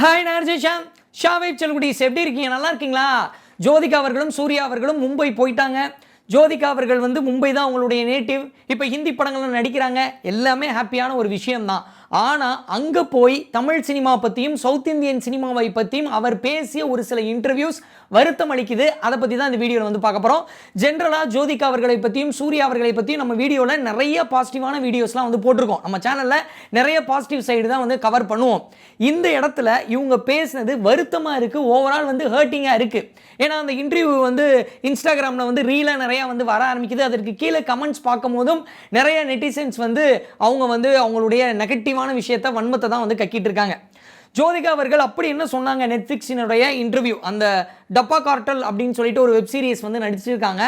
Hi நார்ஜேஷா ஷாவேப் செல்குடிஸ் எப்படி இருக்கீங்க? நல்லா இருக்கீங்களா? ஜோதிகா அவர்களும் சூர்யா அவர்களும் மும்பை போயிட்டாங்க. ஜோதிகா அவர்கள் வந்து மும்பை தான் அவங்களுடைய நேட்டிவ் இப்போ ஹிந்தி படங்கள்லாம் நடிக்கிறாங்க. எல்லாமே ஹாப்பியான ஒரு விஷயம்தான். ஆனால் அங்கே போய் தமிழ் சினிமா பற்றியும் சவுத் இந்தியன் சினிமாவை பற்றியும் அவர் பேசிய ஒரு சில இன்டர்வியூஸ் வருத்தம் அளிக்குது. அதை பற்றி தான் இந்த வீடியோவில் வந்து பார்க்க போகிறோம் ஜென்ரலாக ஜோதிகா அவர்களை பற்றியும் சூர்யா அவர்களை பற்றியும் நம்ம வீடியோவில் நிறைய பாசிட்டிவான வீடியோஸ்லாம் வந்து போட்டிருக்கோம். நம்ம சேனலில் நிறைய பாசிட்டிவ் சைடு தான் வந்து கவர் பண்ணுவோம். இந்த இடத்துல இவங்க பேசினது வருத்தமாக இருக்குது ஓவரால் வந்து ஹர்ட்டிங்காக இருக்குது ஏன்னா அந்த இன்டர்வியூ வந்து இன்ஸ்டாகிராமில் வந்து ரீலாக நிறையா வந்து வர ஆரம்பிக்குது. அதற்கு கீழே கமெண்ட்ஸ் பார்க்கும் போதும் நிறைய நெட்டிசன்ஸ் வந்து அவங்க வந்து அவங்களுடைய நெகட்டிவ் நெகட்டிவான விஷயத்த வன்மத்தை தான் வந்து கக்கிட்டு இருக்காங்க ஜோதிகா அவர்கள் அப்படி என்ன சொன்னாங்க? நெட்ஃப்ளிக்ஸினுடைய இன்டர்வியூ அந்த டப்பா கார்ட்டல் அப்படின்னு சொல்லிட்டு ஒரு வெப் சீரிஸ் வந்து நடிச்சிருக்காங்க.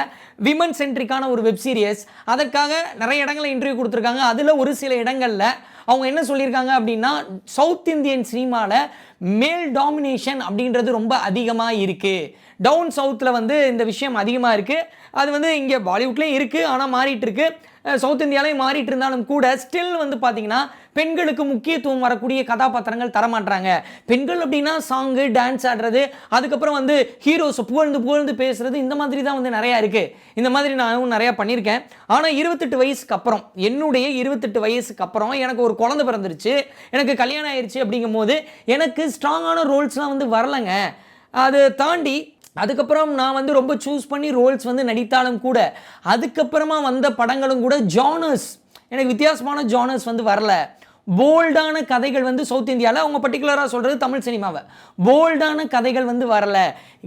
விமன் சென்ட்ரிக்கான ஒரு வெப் சீரிஸ் அதற்காக நிறைய இடங்களில் இன்டர்வியூ கொடுத்துருக்காங்க. அதில் ஒரு சில இடங்களில் அவங்க என்ன சொல்லியிருக்காங்க அப்படின்னா சவுத் இந்தியன் சினிமாவில் மேல் டாமினேஷன் அப்படின்றது ரொம்ப அதிகமாக இருக்குது டவுன் சவுத்தில் வந்து இந்த விஷயம் அதிகமாக இருக்குது அது வந்து இங்கே பாலிவுட்லேயும் இருக்குது ஆனால் மாறிட்டுருக்கு சவுத் இந்தியாலையும் மாறிட்டு இருந்தாலும் கூட ஸ்டில் வந்து பார்த்தீங்கன்னா பெண்களுக்கு முக்கியத்துவம் வரக்கூடிய கதாபாத்திரங்கள் தரமாட்டுறாங்க பெண்கள் அப்படின்னா சாங்கு டான்ஸ் ஆடுறது அதுக்கப்புறம் வந்து ஹீரோஸை புகழ்ந்து புகழ்ந்து பேசுறது இந்த மாதிரி தான் வந்து நிறையா இருக்குது இந்த மாதிரி நானும் நிறையா பண்ணியிருக்கேன். ஆனால் இருபத்தெட்டு வயசுக்கு அப்புறம் என்னுடைய இருபத்தெட்டு வயசுக்கு அப்புறம் எனக்கு ஒரு குழந்தை பிறந்துருச்சு. எனக்கு கல்யாணம் ஆயிடுச்சு அப்படிங்கும் போது எனக்கு ஸ்ட்ராங்கான ரோல்ஸ்லாம் வந்து வரலைங்க. அதை தாண்டி அதுக்கப்புறம் நான் வந்து ரொம்ப சூஸ் பண்ணி ரோல்ஸ் வந்து நடித்தாலும் கூட அதுக்கப்புறமா வந்த படங்களும் கூட ஜானர்ஸ் எனக்கு வித்தியாசமான ஜானர்ஸ் வந்து வரல. போல்டான கதைகள் வந்து சவுத் இந்தியாவில் அவங்க பர்டிகுலராக சொல்கிறது தமிழ் சினிமாவை. போல்டான கதைகள் வந்து வரல.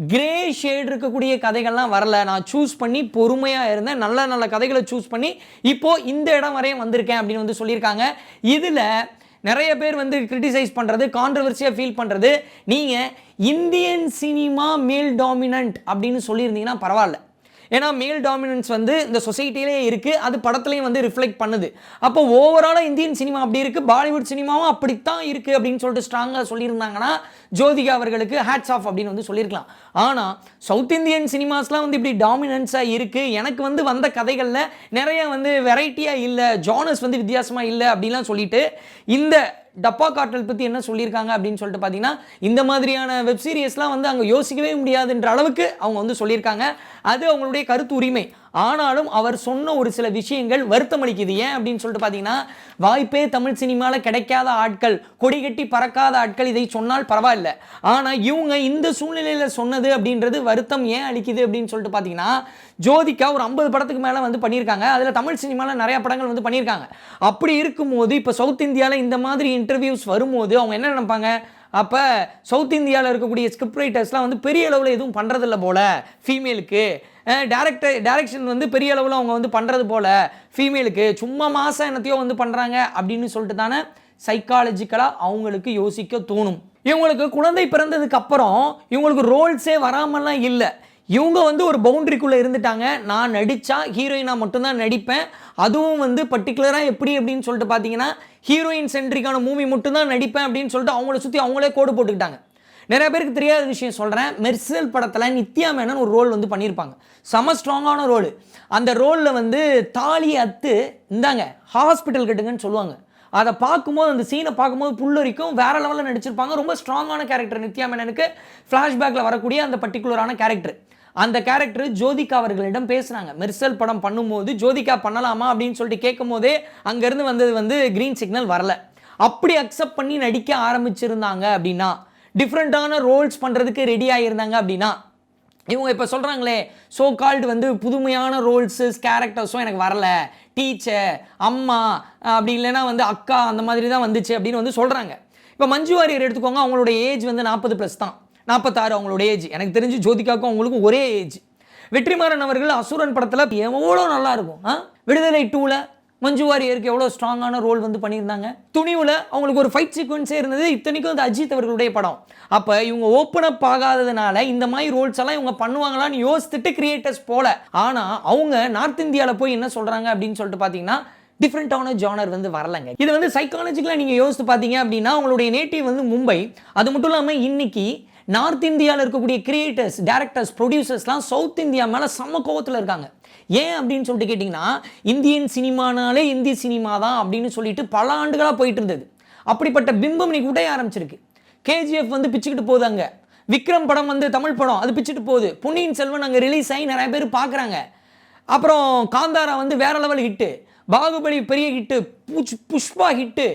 கிரே ஷேட் இருக்கக்கூடிய கதைகள்லாம் வரல. நான் சூஸ் பண்ணி பொறுமையாக இருந்தேன். நல்ல நல்ல கதைகளை சூஸ் பண்ணி இப்போது இந்த இடம் வரையும் வந்திருக்கேன் அப்படின்னு வந்து சொல்லியிருக்காங்க. இதில் நிறைய பேர் வந்து கிரிட்டிசைஸ் பண்ணுறது கான்ட்ரவர்சியாக ஃபீல் பண்ணுறது நீங்கள் இந்தியன் சினிமா மேல் டாமினன்ட் அப்படின்னு சொல்லியிருந்தீங்கன்னா பரவாயில்ல. ஏன்னா மேல் டாமினன்ஸ் வந்து இந்த சொசைட்டிலே இருக்குது அது படத்துலையும் வந்து ரிஃப்ளெக்ட் பண்ணுது. அப்போ ஓவராலாக இந்தியன் சினிமா அப்படி இருக்குது பாலிவுட் சினிமாவும் அப்படித்தான் இருக்குது அப்படின்னு சொல்லிட்டு ஸ்ட்ராங்காக சொல்லியிருந்தாங்கன்னா ஜோதிகா அவர்களுக்கு ஹேட்ஸ் ஆஃப் அப்படின்னு வந்து சொல்லியிருக்கலாம். ஆனால் சவுத் இந்தியன் சினிமாஸ்லாம் வந்து இப்படி டாமினன்ஸாக இருக்குது எனக்கு வந்து வந்த கதைகளில் நிறைய வந்து வெரைட்டியாக இல்லை ஜானர்ஸ் வந்து வித்தியாசமாக இல்லை அப்படிலாம் சொல்லிட்டு இந்த டப்பா காட்டல் பற்றி என்ன சொல்லியிருக்காங்க அப்படின்னு சொல்லிட்டு பார்த்தீங்கன்னா இந்த மாதிரியான வெப்சீரியஸ்லாம் வந்து அங்கே யோசிக்கவே முடியாதுன்ற அளவுக்கு அவங்க வந்து சொல்லியிருக்காங்க. அது அவங்களுடைய கருத்து உரிமை. ஆனாலும் அவர் சொன்ன ஒரு சில விஷயங்கள் வருத்தமளிக்குது. ஏன் அப்படின்னு சொல்லிட்டு பார்த்தீங்கன்னா வாய்ப்பே தமிழ் சினிமாவில் கிடைக்காத ஆட்கள் கொடி கட்டி பறக்காத ஆட்கள் இதை சொன்னால் பரவாயில்ல. ஆனால் இவங்க இந்த சூழ்நிலையில் சொன்னது அப்படின்றது வருத்தம் ஏன் அளிக்குது அப்படின்னு சொல்லிட்டு பார்த்தீங்கன்னா ஜோதிகா ஒரு ஐம்பது படத்துக்கு மேலே வந்து பண்ணியிருக்காங்க. அதில் தமிழ் சினிமாவில் நிறைய படங்கள் வந்து பண்ணியிருக்காங்க. அப்படி இருக்கும்போது இப்போ சவுத் இந்தியாவில் இந்த மாதிரி இன்டர்வியூஸ் வரும்போது அவங்க என்ன நினைப்பாங்க? அப்போ சவுத் இந்தியாவில் இருக்கக்கூடிய ஸ்கிரிப்ட் ரைட்டர்ஸ்லாம் வந்து பெரிய அளவில் எதுவும் பண்ணுறதில்ல போல் ஃபீமேலுக்கு டேரக்டர் டேரக்ஷன் வந்து பெரிய அளவில் அவங்க வந்து பண்ணுறது போல் ஃபீமேலுக்கு சும்மா மாதம் என்னத்தையோ வந்து பண்ணுறாங்க அப்படின்னு சொல்லிட்டு தானே சைக்காலஜிக்கலாக அவங்களுக்கு யோசிக்க தோணும். இவங்களுக்கு குழந்தை பிறந்ததுக்கு அப்புறம் இவங்களுக்கு ரோல்ஸே வராமலாம் இல்லை. இவங்க வந்து ஒரு பவுண்ட்ரிக்குள்ளே இருந்துட்டாங்க. நான் நடித்தா ஹீரோயினாக மட்டும்தான் நடிப்பேன். அதுவும் வந்து பர்டிகுலராக எப்படி அப்படின்னு சொல்லிட்டு பார்த்தீங்கன்னா ஹீரோயின் சென்ட்ரிக்கான மூவி மட்டும்தான் நடிப்பேன் அப்படின்னு சொல்லிட்டு அவங்கள சுற்றி அவங்களே கோடு போட்டுக்கிட்டாங்க. நிறைய பேருக்கு தெரியாத விஷயம் சொல்கிறேன் மெர்சல் படத்தில் நித்யா மேனன் ஒரு ரோல் வந்து பண்ணியிருப்பாங்க. செம ஸ்ட்ராங்கான ரோல். அந்த ரோலில் வந்து தாலி அத்து இந்தாங்க ஹாஸ்பிட்டல் கட்டுங்கன்னு சொல்லுவாங்க. அதை பார்க்கும்போது அந்த சீனை பார்க்கும்போது புல்லரிக்கும் வேற லெவலில் நடிச்சிருப்பாங்க. ரொம்ப ஸ்ட்ராங்கான கேரக்டர் நித்யா மேனனுக்கு. ஃப்ளாஷ்பேக்கில் வரக்கூடிய அந்த பர்டிகுலரான கேரக்டர் அந்த கேரக்டர் ஜோதிகா அவர்களிடம் பேசுனாங்க. மெர்சல் படம் பண்ணும்போது ஜோதிகா பண்ணலாமா? அப்படின்னு சொல்லிட்டு கேட்கும் போதே அங்கேருந்து வந்தது வந்து க்ரீன் சிக்னல் வரல. அப்படி அக்செப்ட் பண்ணி நடிக்க ஆரம்பிச்சிருந்தாங்க அப்படின்னா டிஃப்ரெண்ட்டான ரோல்ஸ் பண்ணுறதுக்கு ரெடி ஆகியிருந்தாங்க அப்படின்னா இவங்க இப்போ சொல்கிறாங்களே ஸோ கால்டு வந்து புதுமையான ரோல்ஸஸ் கேரக்டர்ஸும் எனக்கு வரல. டீச்சர் அம்மா அப்படி இல்லைன்னா வந்து அக்கா அந்த மாதிரி தான் வந்துச்சு அப்படின்னு வந்து சொல்கிறாங்க இப்போ மஞ்சு வாரியர் எடுத்துக்கோங்க அவங்களோட ஏஜ் வந்து நாற்பது ப்ளஸ் தான். நாற்பத்தாறு அவங்களோட ஏஜ் எனக்கு தெரிஞ்சு ஜோதிகாக்கும் அவங்களுக்கும் ஒரே ஏஜ் வெற்றிமாறன் அவர்கள் அசுரன் படத்தில் எவ்வளோ நல்லாயிருக்கும் ஆ? விடுதலை டூவில் மஞ்சு வாரியருக்கு எவ்வளோ ஸ்ட்ராங்கான ரோல் வந்து பண்ணியிருந்தாங்க. துணிவில் அவங்களுக்கு ஒரு ஃபைட் சீக்வன்ஸே இருந்தது. இத்தனைக்கும் அந்த அஜித் அவர்களுடைய படம். அப்போ இவங்க ஓப்பன் அப் ஆகாததுனால இந்த மாதிரி ரோல்ஸ் எல்லாம் இவங்க பண்ணுவாங்களான்னு யோசித்துட்டு கிரியேட்டர்ஸ் போல. ஆனால் அவங்க நார்த் இந்தியாவில் போய் என்ன சொல்கிறாங்க அப்படின்னு சொல்லிட்டு பார்த்தீங்கன்னா டிஃப்ரெண்ட்டான ஜானர் வந்து வரலங்க. இது வந்து சைக்காலஜிக்கலாக நீங்கள் யோசித்து பார்த்தீங்க அப்படின்னா உங்களுடைய நேட்டிவ் வந்து மும்பை. அது மட்டும் இல்லாமல் இன்னைக்கு நார்த் இந்தியாவில் இருக்கக்கூடிய கிரியேட்டர்ஸ் டேரக்டர்ஸ் ப்ரொடியூசர்ஸ்லாம் சவுத் இந்தியா மேலே செம்ம கோவத்தில் இருக்காங்க. ஏன் அப்படின்னு சொல்லிட்டு கேட்டிங்கன்னா இந்தியன் சினிமானாலே இந்தி சினிமா தான் அப்படின்னு சொல்லிட்டு பல ஆண்டுகளாக போயிட்டு இருந்தது. அப்படிப்பட்ட பிம்பம் இன்னைக்கு உடைய ஆரம்பிச்சிருக்கு. கேஜிஎஃப் வந்து பிச்சுக்கிட்டு போகுது அங்கே. விக்ரம் படம் வந்து தமிழ் படம் அது பிச்சுட்டு போகுது. பொன்னியின் செல்வன் அங்கே ரிலீஸ் ஆகி நிறைய பேர் பார்க்குறாங்க. அப்புறம் காந்தாரா வந்து வேற லெவல் ஹிட்டு பாகுபலி பெரிய ஹிட்டு புஷ் புஷ்பா ஹிட்டு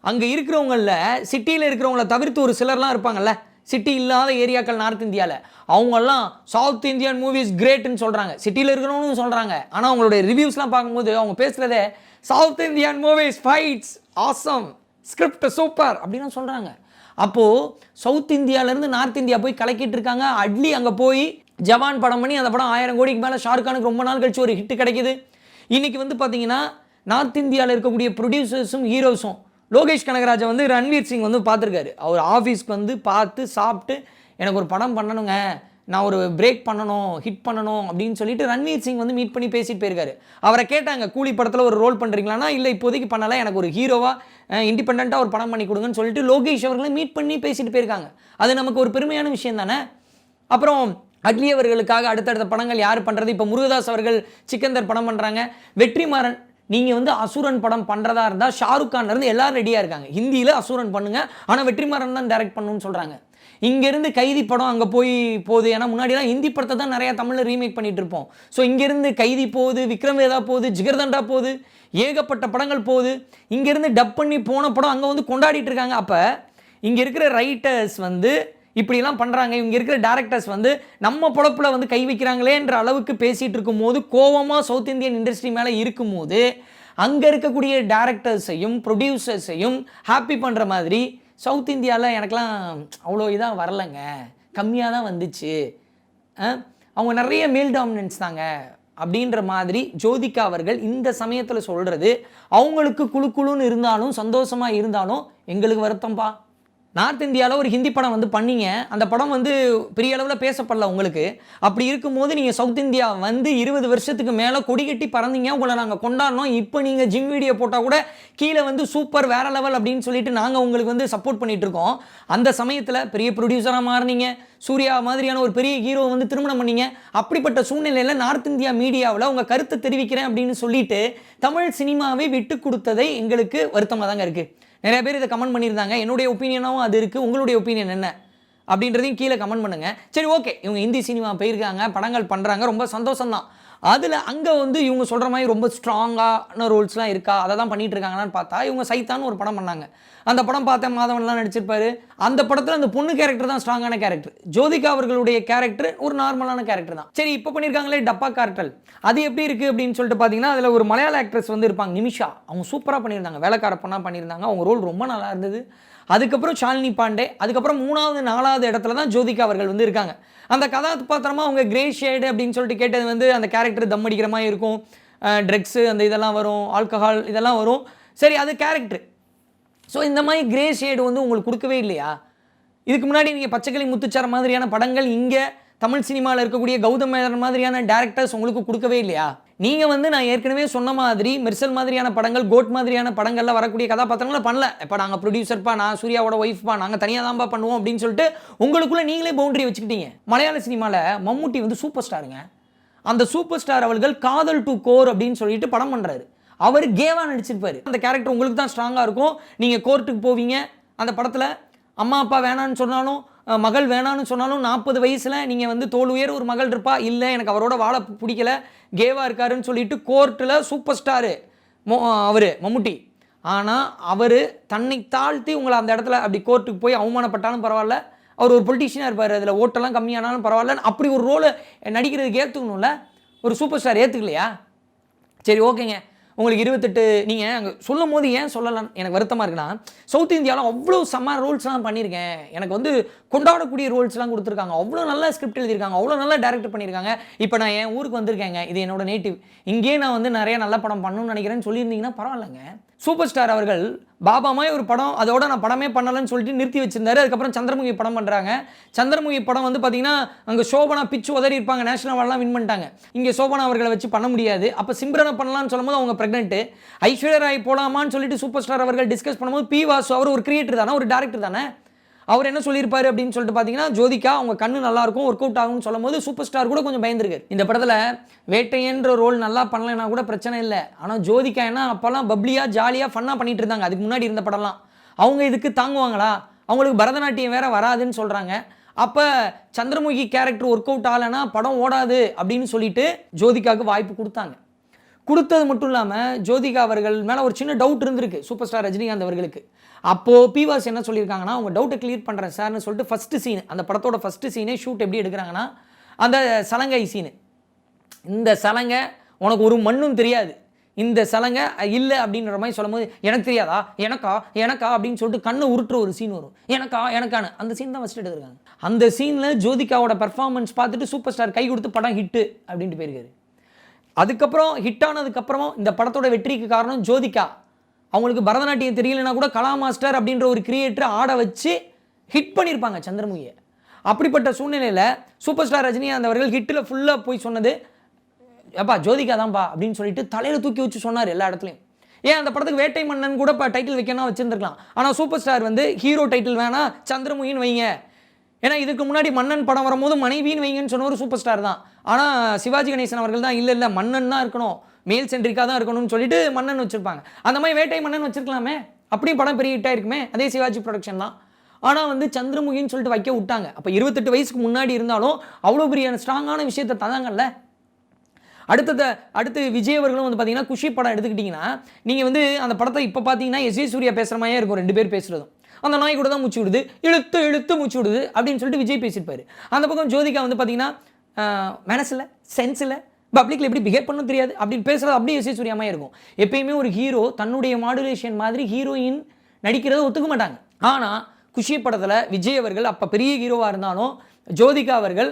அங்கே இருக்கிறவங்களில் சிட்டியில் இருக்கிறவங்கள தவிர்த்து ஒரு சிலர்லாம் இருப்பாங்கல்ல சிட்டி இல்லாத ஏரியாக்கள் நார்த் இந்தியாவில் அவங்கெல்லாம் சவுத் இந்தியன் மூவிஸ் கிரேட்டுன்னு சொல்கிறாங்க சிட்டியில் இருக்கிறவங்களும் சொல்கிறாங்க ஆனால் அவங்களுடைய ரிவ்யூஸ்லாம் பார்க்கும்போது அவங்க பேசுகிறதே south Indian movies fights awesome script super அப்படின்னு சொல்கிறாங்க அப்போது சவுத் இந்தியாவிலேருந்து நார்த் இந்தியா போய் கலக்கிட்டு இருக்காங்க. அட்லி அங்கே போய் ஜவான் படம் பண்ணி அந்த படம் ஆயிரம் கோடிக்கு மேலே ஷாருக்கானுக்கு ரொம்ப நாள் கழிச்சு ஒரு ஹிட் கிடைக்குது. இன்றைக்கி வந்து பார்த்தீங்கன்னா நார்த் இந்தியாவில் இருக்கக்கூடிய ப்ரொடியூசர்ஸும் ஹீரோஸும் லோகேஷ் கனகராஜை வந்து ரன்வீர் சிங் வந்து பார்த்துருக்காரு. அவர் ஆஃபீஸ்க்கு வந்து பார்த்து சாப்பிட்டு எனக்கு ஒரு படம் பண்ணணுங்க. நான் ஒரு பிரேக் பண்ணணும் ஹிட் பண்ணணும் அப்படின்னு சொல்லிட்டு ரன்வீர் சிங் வந்து மீட் பண்ணி பேசிட்டு போயிருக்காரு. அவரை கேட்டாங்க கூலி படத்தில் ஒரு ரோல் பண்ணுறீங்களானா இல்லை இப்போதைக்கு பண்ணலை எனக்கு ஒரு ஹீரோவாக இண்டிபெண்ட்டாக ஒரு படம் பண்ணி கொடுங்கன்னு சொல்லிட்டு லோகேஷ் அவர்களை மீட் பண்ணி பேசிட்டு போயிருக்காங்க. அது நமக்கு ஒரு பெருமையான விஷயம் தானே? அப்புறம் அட்லி அவர்களுக்காக அடுத்தடுத்த படங்கள் யார் பண்ணுறது இப்போ முருகதாஸ் அவர்கள் சிக்கந்தர் படம் பண்ணுறாங்க வெற்றிமாறன் நீங்கள் வந்து அசுரன் படம் பண்ணுறதா இருந்தால் ஷாருக் கான்ல இருந்து ரெடியாக இருக்காங்க. ஹிந்தியில் அசுரன் பண்ணுங்கள் ஆனால் வெற்றிமாறன் தான் டைரக்ட் பண்ணணும்னு சொல்கிறாங்க இங்கேருந்து கைதி படம் அங்கே போய் போகுது. ஏன்னா முன்னாடிலாம் ஹிந்தி படத்தை தான் நிறையா தமிழில் ரீமேக் பண்ணிகிட்டு இருப்போம். ஸோ இங்கேருந்து கைதி போகுது விக்ரம் வேதா போகுது ஜிகர்தண்டா போகுது ஏகப்பட்ட படங்கள் போகுது. இங்கேருந்து டப் பண்ணி போன படம் அங்கே வந்து கொண்டாடிட்டு இருக்காங்க. அப்போ இங்கே இருக்கிற ரைட்டர்ஸ் வந்து இப்படிலாம் பண்ணுறாங்க இவங்க இருக்கிற டேரக்டர்ஸ் வந்து நம்ம பொழப்பில் வந்து கை வைக்கிறாங்களேன்ற அளவுக்கு பேசிகிட்டு இருக்கும்போது கோவமாக சவுத் இந்தியன் இண்டஸ்ட்ரி மேலே இருக்கும்போது அங்கே இருக்கக்கூடிய டேரக்டர்ஸையும் ப்ரொடியூசர்ஸையும் ஹாப்பி பண்ணுற மாதிரி சவுத் இந்தியாவில் எனக்கெலாம் அவ்வளோ இதாக வரலைங்க. கம்மியாக தான் வந்துச்சு. அவங்க நிறைய மேல் டாமினன்ஸ் தாங்க. அப்படின்ற மாதிரி ஜோதிகா அவர்கள் இந்த சமயத்தில் சொல்கிறது அவங்களுக்கு குழு குழுன்னு இருந்தாலும் சந்தோஷமாக இருந்தாலும் எங்களுக்கு வருத்தம்ப்பா நார்த் இந்தியாவில் ஒரு ஹிந்தி படம் வந்து பண்ணீங்க. அந்த படம் வந்து பெரிய அளவில் பேசப்படல உங்களுக்கு. அப்படி இருக்கும்போது நீங்கள் சவுத் இந்தியா வந்து இருபது வருஷத்துக்கு மேலே கொடி கட்டி பறந்தீங்க. உங்களை நாங்கள் கொண்டாடணும் இப்போ நீங்கள் ஜிம் வீடியோ போட்டால் கூட கீழே வந்து சூப்பர் வேற லெவல் அப்படின்னு சொல்லிட்டு நாங்கள் உங்களுக்கு வந்து சப்போர்ட் பண்ணிட்டு இருக்கோம். அந்த சமயத்தில் பெரிய ப்ரொடியூசராக மாறினீங்க. சூர்யா மாதிரியான ஒரு பெரிய ஹீரோ வந்து திருமணம் பண்ணீங்க. அப்படிப்பட்ட சூழ்நிலையில் நார்த் இந்தியா மீடியாவில் உங்கள் கருத்தை தெரிவிக்கிறேன் அப்படின்னு சொல்லிட்டு தமிழ் சினிமாவை விட்டு கொடுத்ததை எங்களுக்கு வருத்தமாக தாங்க இருக்குது நிறைய பேர் இதை கமெண்ட் பண்ணியிருந்தாங்க. என்னுடைய ஒப்பீனியனாகவும் அது இருக்குது உங்களுடைய ஒப்பீனியன் என்ன? அப்படின்றதையும் கீழே கமெண்ட் பண்ணுங்கள் சரி ஓகே இவங்க ஹிந்தி சினிமா போயிருக்காங்க படங்கள் பண்ணுறாங்க ரொம்ப சந்தோஷம்தான். அதில் அங்கே வந்து இவங்க சொல்கிற மாதிரி ரொம்ப ஸ்ட்ராங்கான ரோல்ஸ்லாம் இருக்கா? அதை தான் பண்ணிகிட்டு இருக்காங்களான்னு பார்த்தா இவங்க சைத்தான்னு ஒரு படம் பண்ணாங்க. அந்த படம் பார்த்தா மாதவன்லாம் நடிச்சிருப்பாரு. அந்த படத்தில் அந்த பொண்ணு கேரக்டர் தான் ஸ்ட்ராங்கான கேரக்டர் ஜோதிகா அவர்களுடைய கேரக்டர் ஒரு நார்மலான கேரக்டர் தான். சரி இப்போ பண்ணியிருக்காங்களே டப்பா கார்டல் அது எப்படி இருக்குது அப்படின்னு சொல்லிட்டு பார்த்தீங்கன்னா அதில் ஒரு மலையாள ஆக்ட்ரஸ் வந்து இருப்பாங்க நிமிஷா. அவங்க சூப்பராக பண்ணியிருந்தாங்க. வேலைக்கார பொண்ணாக பண்ணியிருந்தாங்க. அவங்க ரோல் ரொம்ப நல்லா இருந்தது. அதுக்கப்புறம் ஷாலினி பாண்டே. அதுக்கப்புறம் மூணாவது நாலாவது இடத்துல தான் ஜோதிகா அவர்கள் வந்து இருக்காங்க. அந்த கதாபாத்திரமா அவங்க கிரே ஷேடு அப்படின்னு சொல்லிட்டு கேட்டது வந்து அந்த கேரக்டர் தம் அடிக்கிற மாதிரி இருக்கும். ட்ரக்ஸு அந்த இதெல்லாம் வரும் ஆல்கஹால் இதெல்லாம் வரும். சரி அது கேரக்டர் ஸோ இந்த மாதிரி கிரே ஷேடு வந்து உங்களுக்கு கொடுக்கவே இல்லையா? இதுக்கு முன்னாடி நீங்கள் பச்சைக்கிளி முத்துச்சார மாதிரியான படங்கள் இங்கே தமிழ் சினிமாவில் இருக்கக்கூடிய கௌதம் மேனன் மாதிரியான டேரக்டர்ஸ் உங்களுக்கு கொடுக்கவே இல்லையா? நீங்கள் வந்து நான் ஏற்கனவே சொன்ன மாதிரி மெர்சல் மாதிரியான படங்கள் கோட் மாதிரியான படங்களில் வரக்கூடிய கதாபாத்திரங்களை பண்ணல. இப்போ நாங்கள் ப்ரொடியூசர்ப்பா நான் சூர்யாவோட ஒய்ஃப்பா நாங்கள் தனியாக தான்ப்பா பண்ணுவோம் அப்படின்னு சொல்லிட்டு உங்களுக்குள்ளே நீங்களே பவுண்டரி வச்சுக்கிட்டீங்க. மலையாள சினிமாவில் மம்முட்டி வந்து சூப்பர் ஸ்டாருங்க அந்த சூப்பர் ஸ்டார் அவர்கள் காதல் டு கோர் அப்படின்னு சொல்லிட்டு படம் பண்ணுறாரு அவர் கேவா நடிச்சிருப்பாரு. அந்த கேரக்டர் உங்களுக்கு தான் ஸ்ட்ராங்காக இருக்கும். நீங்கள் கோர்ட்டுக்கு போவீங்க. அந்த படத்தில் அம்மா அப்பா வேணான்னு சொன்னாலும் மகள் வேணான்னு சொன்னாலும் நாற்பது வயசில் நீங்கள் வந்து தோல் உயர் ஒரு மகள் இருப்பா? இல்லை எனக்கு அவரோட வாழ பிடிக்கல. கேவாக இருக்காருன்னு சொல்லிட்டு கோர்ட்டில் சூப்பர் ஸ்டாரு மோ அவர் மம்முட்டி. ஆனால் அவர் தன்னை தாழ்த்தி உங்களை அந்த இடத்துல அப்படி கோர்ட்டுக்கு போய் அவமானப்பட்டாலும் பரவாயில்ல. அவர் ஒரு பொலிட்டிஷியனாக இருப்பார். அதில் ஓட்டெல்லாம் கம்மியானாலும் பரவாயில்ல அப்படி ஒரு ரோலை நடிக்கிறதுக்கு ஏற்றுக்கணும்ல ஒரு சூப்பர் ஸ்டார் ஏற்றுக்கலையா சரி ஓகேங்க. உங்களுக்கு இருபத்தெட்டு நீங்கள் அங்கே சொல்லும் போது ஏன் சொல்லலாம்? எனக்கு வருத்தமாக இருக்குன்னா சவுத் இந்தியாவில் அவ்வளோ செம்ம ரோல்ஸ்லாம் பண்ணியிருக்கேன். எனக்கு வந்து கொண்டாடக்கூடிய ரோல்ஸ்லாம் கொடுத்துருக்காங்க. அவ்வளோ நல்ல ஸ்கிரிப்ட் எழுதியிருக்காங்க. அவ்வளோ நல்லா டேரக்ட் பண்ணியிருக்காங்க. இப்போ நான் என் ஊருக்கு வந்திருக்கேங்க. இது என்னோட நேட்டிவ் இங்கேயே நான் வந்து நிறைய நல்ல படம் பண்ணணும்னு நினைக்கிறேன்னு சொல்லியிருந்தீங்கன்னா பரவாயில்லைங்க. சூப்பர் ஸ்டார் அவர்கள் பாபா மாதிரி ஒரு படம் அதோட நான் படமே பண்ணலன்னு சொல்லிட்டு நிறுத்தி வச்சிருந்தாரு. அதுக்கப்புறம் சந்திரமுகி படம் பண்ணுறாங்க சந்திரமுகி படம் வந்து பார்த்தீங்கன்னா அங்கே சோபனா பிச்சு உதறி இருப்பாங்க. நேஷனல் அவார்ட்லாம் வின் பண்ணிட்டாங்க. இங்கே சோபனா அவர்களை வச்சு பண்ண முடியாது. அப்போ சிம்ரனை பண்ணலாம்னு சொல்லும்போது அவங்க ப்ரெக்னென்ட்டு ஐஸ்வர்யா ராய் போலாமான்னு சொல்லிட்டு சூப்பர் ஸ்டார் அவர்கள் டிஸ்கஸ் பண்ணும்போது பி வாசு அவர் ஒரு கிரியேட்டர் தானே ஒரு டேரக்டர் தானே? அவர் என்ன சொல்லியிருப்பாரு அப்படின்னு சொல்லிட்டு பார்த்தீங்கன்னா ஜோதிகா அவங்க கண்ணு நல்லா இருக்கும் ஒர்க் அவுட் ஆகும்னு சொல்லும்போது சூப்பர் ஸ்டார் கூட கொஞ்சம் பயந்துருக்கு இந்த படத்தில் வேட்டையன்ற ரோல் நல்லா பண்ணலைன்னா கூட பிரச்சனை இல்லை. ஆனால் ஜோதிகா என்ன அப்போல்லாம் பப்ளியாக ஜாலியாக ஃபன்னாக பண்ணிட்டு இருந்தாங்க. அதுக்கு முன்னாடி இருந்த படம்லாம். அவங்க இதுக்கு தாங்குவாங்களா? அவங்களுக்கு பரதநாட்டியம் வேற வராதுன்னு சொல்கிறாங்க அப்போ சந்திரமுகி கேரக்டர் ஒர்க் அவுட் ஆகலைன்னா படம் ஓடாது அப்படின்னு சொல்லிட்டு ஜோதிகாவுக்கு வாய்ப்பு கொடுத்தாங்க. கொடுத்தது மட்டும் இல்லாமல் ஜோதிகா அவர்கள் மேலே ஒரு சின்ன டவுட் இருந்திருக்கு சூப்பர் ஸ்டார் ரஜினிகாந்த் அவர்களுக்கு. அப்போது பிவாஸ் என்ன சொல்லியிருக்காங்கன்னா அவங்க டவுட்டை கிளியர் பண்ணுறேன் சார்னு சொல்லிட்டு ஃபஸ்ட்டு சீன் அந்த படத்தோட ஃபஸ்ட்டு சீனே ஷூட் எப்படி எடுக்கிறாங்கன்னா அந்த சலங்கை சீனு இந்த சலங்கை உனக்கு ஒரு மண்ணும் தெரியாது. இந்த சலங்கை இல்லை அப்படின்ற மாதிரி சொல்லும்போது எனக்கு தெரியாதா? எனக்கா? எனக்கா? அப்படின்னு சொல்லிட்டு கண்ணை உருட்டுற ஒரு சீன் வரும். எனக்கா? எனக்கான அந்த சீன் தான் ஃபஸ்ட்டு எடுத்துருக்காங்க. அந்த சீனில் ஜோதிகாவோட பர்ஃபார்மன்ஸ் பார்த்துட்டு சூப்பர் ஸ்டார் கை கொடுத்து படம் ஹிட்டு அப்படின்ட்டு போயிருக்காரு. அதுக்கப்புறம் ஹிட் ஆனதுக்கப்புறமும் இந்த படத்தோட வெற்றிக்கு காரணம் ஜோதிகா. அவங்களுக்கு பரதநாட்டியம் தெரியலனா கூட கலா மாஸ்டர் அப்படின்ற ஒரு கிரியேட்டர் ஆட வச்சு ஹிட் பண்ணியிருப்பாங்க சந்திரமுகியை. அப்படிப்பட்ட சூழ்நிலையில் சூப்பர் ஸ்டார் ரஜினிகாந்த் அவர்கள் ஹிட்டில் ஃபுல்லாக போய் சொன்னது அப்பா ஜோதிகா தான்ப்பா அப்படின்னு சொல்லிட்டு தலையில் தூக்கி வச்சு சொன்னார் எல்லா இடத்துலையும். ஏன் அந்த படத்துக்கு வேட்டை மன்னன் கூட இப்போ டைட்டில் வைக்கணும் வச்சுருந்துருக்கலாம். ஆனால் சூப்பர் ஸ்டார் வந்து ஹீரோ டைட்டில் வேணாம் சந்திரமுகின்னு வைங்க. ஏன்னா இதுக்கு முன்னாடி மன்னன் படம் வரும்போது மனைவின்னு வைங்கன்னு சொன்ன ஒரு சூப்பர் ஸ்டார் தான். ஆனால் சிவாஜி கணேசன் அவர்கள் தான் இல்லை இல்லை மன்னன் தான் இருக்கணும். மேல் சென்ட்ரிக்காக தான் இருக்கணும்னு சொல்லிட்டு மன்னன் வச்சுருப்பாங்க. அந்த மாதிரி வேட்டை மன்னன் வச்சிருக்கலாமே? அப்படியும் படம் பெரிய ஹிட்டாக இருக்குமே அதே சிவாஜி ப்ரொடக்ஷன் தான். ஆனால் வந்து சந்திரமுகின்னு சொல்லிட்டு வைக்க விட்டாங்க. அப்போ இருபத்தெட்டு வயசுக்கு முன்னாடி இருந்தாலும் அவ்வளோ பெரிய ஸ்ட்ராங்கான விஷயத்தை தந்தாங்கல்ல? அடுத்தத அடுத்து விஜய் அவர்களும் வந்து பார்த்தீங்கன்னா குஷி படம் எடுத்துக்கிட்டிங்கன்னா நீங்கள் வந்து அந்த படத்தை இப்போ பார்த்தீங்கன்னா எஸ் சூர்யா பேசுகிற மாதிரியே இருக்கும். ரெண்டு பேர் பேசுகிறதும் அந்த நாய் கூட தான் மூச்சு விடுது. இழுத்து இழுத்து மூச்சு விடுது அப்படின்னு சொல்லிட்டு விஜய் பேசியிருப்பாரு. அந்த பக்கம் ஜோதிகா வந்து பார்த்தீங்கன்னா மனசில் சென்ஸில் பப்ளிக்கில் எப்படி பிஹேவ் பண்ணணும் தெரியாது. அப்படின்னு பேசுகிறது அப்படியே எஸ் இருக்கும். எப்பயுமே ஒரு ஹீரோ தன்னுடைய மாடுலேஷன் மாதிரி ஹீரோயின் நடிக்கிறத ஒத்துக்க மாட்டாங்க. ஆனால் குஷி படத்தில் விஜய் அவர்கள் அப்போ பெரிய ஹீரோவாக இருந்தாலும் ஜோதிகா அவர்கள்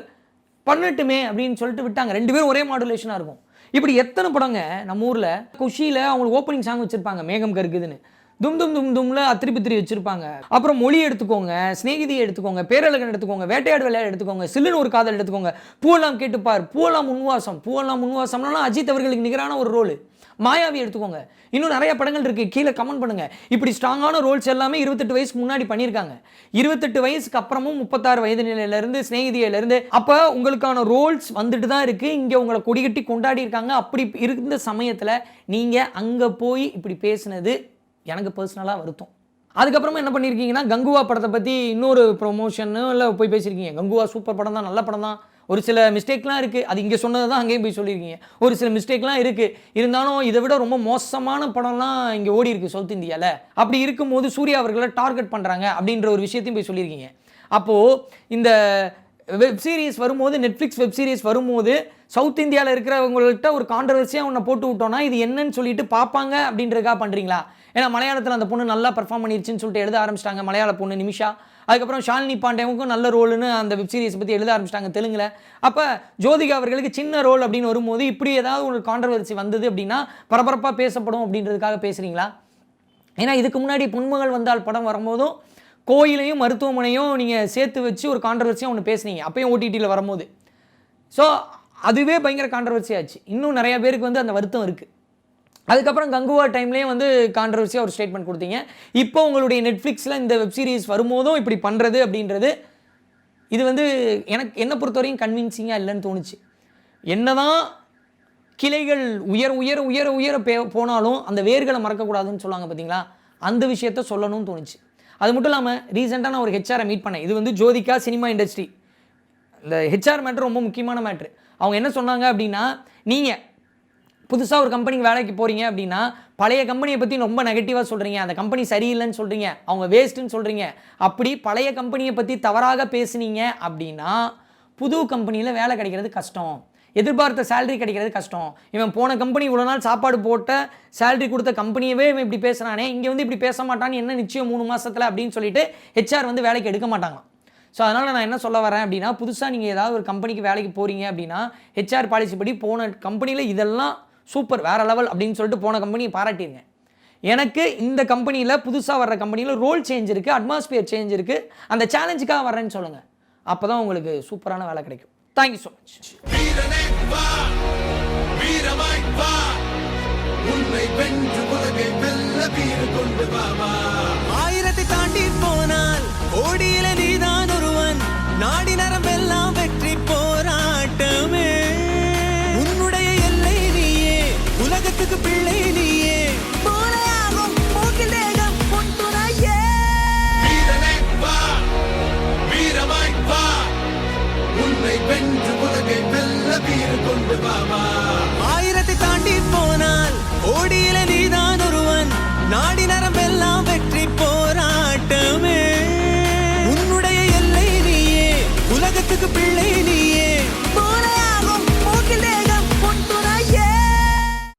பண்ணட்டுமே அப்படின்னு சொல்லிட்டு விட்டாங்க. ரெண்டு பேரும் ஒரே மாடுலேஷனாக இருக்கும். இப்படி எத்தனை படங்க நம்ம ஊரில் குஷியில் அவங்களுக்கு ஓப்பனிங் சாங் வச்சுருப்பாங்க. மேகம் கருக்குதுன்னு. தும் தும் தும் தும்ல அத்திரி பித்திரி வச்சிருப்பாங்க. அப்புறம் மொழி எடுத்துக்கோங்க சிநேகிதியை எடுத்துக்கோங்க பேரழகன் எடுத்துக்கோங்க வேட்டையாடு விளையாடு எடுத்துக்கோங்க சில்லுன்னு ஒரு காதல் எடுத்துக்கோங்க. பூவெல்லாம் கேட்டுப்பார். பூவெல்லாம் முன்வாசம். பூவெல்லாம் முன்வாசம்லாம் அஜித் அவர்களுக்கு நிகரான ஒரு ரோல் மாயாவி எடுத்துக்கோங்க. இன்னும் நிறைய படங்கள் இருக்குது கீழே கமெண்ட் பண்ணுங்கள் இப்படி ஸ்ட்ராங்கான ரோல்ஸ் எல்லாமே இருபத்தெட்டு வயசுக்கு முன்னாடி பண்ணியிருக்காங்க. இருபத்தெட்டு வயசுக்கு அப்புறமும் முப்பத்தாறு வயது நிலையிலேருந்து ஸ்நேகிதியிலேருந்து அப்போ உங்களுக்கான ரோல்ஸ் வந்துட்டு தான் இருக்குது இங்கே உங்களை கொடிகட்டி கொண்டாடி இருக்காங்க. அப்படி இருந்த சமயத்தில் நீங்கள் அங்கே போய் இப்படி பேசுனது எனக்கு பர்சனலாக வருத்தம். அதுக்கப்புறமா என்ன பண்ணியிருக்கீங்கன்னா கங்குவா படத்தை பற்றி இன்னொரு ப்ரொமோஷன்னு இல்லை போய் பேசியிருக்கீங்க கங்குவா சூப்பர் படம் தான் நல்ல படம் தான். ஒரு சில மிஸ்டேக்லாம் இருக்குது அது இங்கே சொன்னது தான் அங்கேயும் போய் சொல்லியிருக்கீங்க ஒரு சில மிஸ்டேக்லாம் இருக்குது இருந்தாலும் இதை விட ரொம்ப மோசமான படம்லாம் இங்கே ஓடி இருக்குது சவுத் இந்தியாவில் அப்படி இருக்கும்போது சூர்யா அவர்களை டார்கெட் பண்ணுறாங்க அப்படின்ற ஒரு விஷயத்தையும் போய் சொல்லியிருக்கீங்க அப்போது இந்த வெப் சீரிஸ் வரும்போது நெட்ஃப்ளிக்ஸ் வெப் சீரிஸ் வரும்போது சவுத் இந்தியாவில் இருக்கிறவங்கள்ட்ட ஒரு கான்ட்ரவர்சியாக ஒன்று போட்டு விட்டோன்னா இது என்னன்னு சொல்லிட்டு பார்ப்பாங்க அப்படின்றதுக்காக பண்ணுறீங்களா ஏன்னா மலையாளத்தில் அந்த பொண்ணு நல்லா பர்ஃபார்ம் பண்ணிருச்சுன்னு சொல்லிட்டு எழுத ஆரம்பிச்சிட்டாங்க மலையாள பொண்ணு நிமிஷா. அதுக்கப்புறம் ஷாலினி பாண்டேவுக்கும் நல்ல ரோலுன்னு அந்த வெப் சீரிஸ் பற்றி எழுத ஆரம்பிச்சிட்டாங்க தெலுங்கில். அப்போ ஜோதிகா அவர்களுக்கு சின்ன ரோல் அப்படின்னு வரும்போது இப்படி ஏதாவது ஒரு கான்ட்ரவர்சி வந்தது அப்படின்னா பரபரப்பாக பேசப்படும் அப்படின்றதுக்காக பேசுகிறீங்களா ஏன்னா இதுக்கு முன்னாடி புன்மகள் வந்தால் படம் வரும்போதும் கோயிலையும் மருத்துவமனையும் நீங்கள் சேர்த்து வச்சு ஒரு கான்ட்ரவர்சியாக ஒன்று பேசுனீங்க. அப்பயும் ஓடிடியில் வரும்போது. ஸோ அதுவே பயங்கர கான்ட்ரவர்சி ஆச்சு. இன்னும் நிறையா பேருக்கு வந்து அந்த வருத்தம் இருக்குது அதுக்கப்புறம் கங்குவா டைம்லேயே வந்து கான்ட்ரவர்சியாக ஒரு ஸ்டேட்மெண்ட் கொடுத்தீங்க. இப்போ உங்களுடைய நெட்ஃப்ளிக்ஸில் இந்த வெப் சீரிஸ் வரும்போதும் இப்படி பண்ணுறது அப்படின்றது இது வந்து எனக்கு என்னை பொறுத்தவரையும் கன்வின்சிங்காக இல்லைன்னு தோணுச்சு. என்னதான் கிளைகள் உயர் உயர உயர உயர பே போனாலும் அந்த வேர்களை மறக்கக்கூடாதுன்னு சொல்லுவாங்க பார்த்தீங்களா அந்த விஷயத்த சொல்லணும்னு தோணுச்சு. அது மட்டும் இல்லாமல் ரீசெண்டாக நான் ஒரு ஹெச்ஆரை மீட் பண்ணேன். இது வந்து ஜோதிகா சினிமா இண்டஸ்ட்ரி இந்த ஹெச்ஆர் மேட்ரு ரொம்ப முக்கியமான மேட்ரு அவங்க என்ன சொன்னாங்க அப்படின்னா நீங்கள் புதுசாக ஒரு கம்பெனிக்கு வேலைக்கு போகிறீங்க அப்படின்னா பழைய கம்பெனியை பற்றி ரொம்ப நெகட்டிவாக சொல்கிறீங்க அந்த கம்பெனி சரியில்லைன்னு சொல்கிறீங்க அவங்க வேஸ்ட்டுன்னு சொல்கிறீங்க அப்படி பழைய கம்பெனியை பற்றி தவறாக பேசுனீங்க அப்படின்னா புது கம்பெனியில் வேலை கிடைக்கிறது கஷ்டம். எதிர்பார்த்த சேலரி கிடைக்கிறது கஷ்டம். இவன் போன கம்பெனி இவ்வளோ நாள் சாப்பாடு போட்ட சேலரி கொடுத்த கம்பெனியவே இவன் இப்படி பேசுகிறானே இங்கே வந்து இப்படி பேச மாட்டான்னு என்ன நிச்சயம் மூணு மாதத்தில் அப்படின்னு சொல்லிட்டு ஹெச்ஆர் வந்து வேலைக்கு எடுக்க மாட்டாங்களாம். ஸோ அதனால் நான் என்ன சொல்ல வரேன் அப்படின்னா புதுசாக நீங்கள் ஏதாவது ஒரு கம்பெனிக்கு வேலைக்கு போகிறீங்க அப்படின்னா ஹெச்ஆர் பாலிசி படி போன கம்பெனியில் இதெல்லாம் சூப்பர் வேற லெவல் அப்படின்னு சொல்லிட்டு போன கம்பெனியை பாராட்டிருங்க. எனக்கு இந்த கம்பெனியில் புதுசாக வர்ற கம்பெனியில் ரோல் சேஞ்ச் இருக்குது அட்மாஸ்பியர் சேஞ்ச் இருக்குது அந்த சேலஞ்சுக்காக வர்றேன்னு சொல்லுங்கள் அப்போ தான் உங்களுக்கு சூப்பரான வேலை கிடைக்கும். தேங்க்யூ ஸோ மச் ஆயிரத்தை தாண்டி போனால் கோடியில நீதான் ஒருவன். நாடி நரம்பெல்லாம் உலகத்துக்கு பிள்ளை நீயே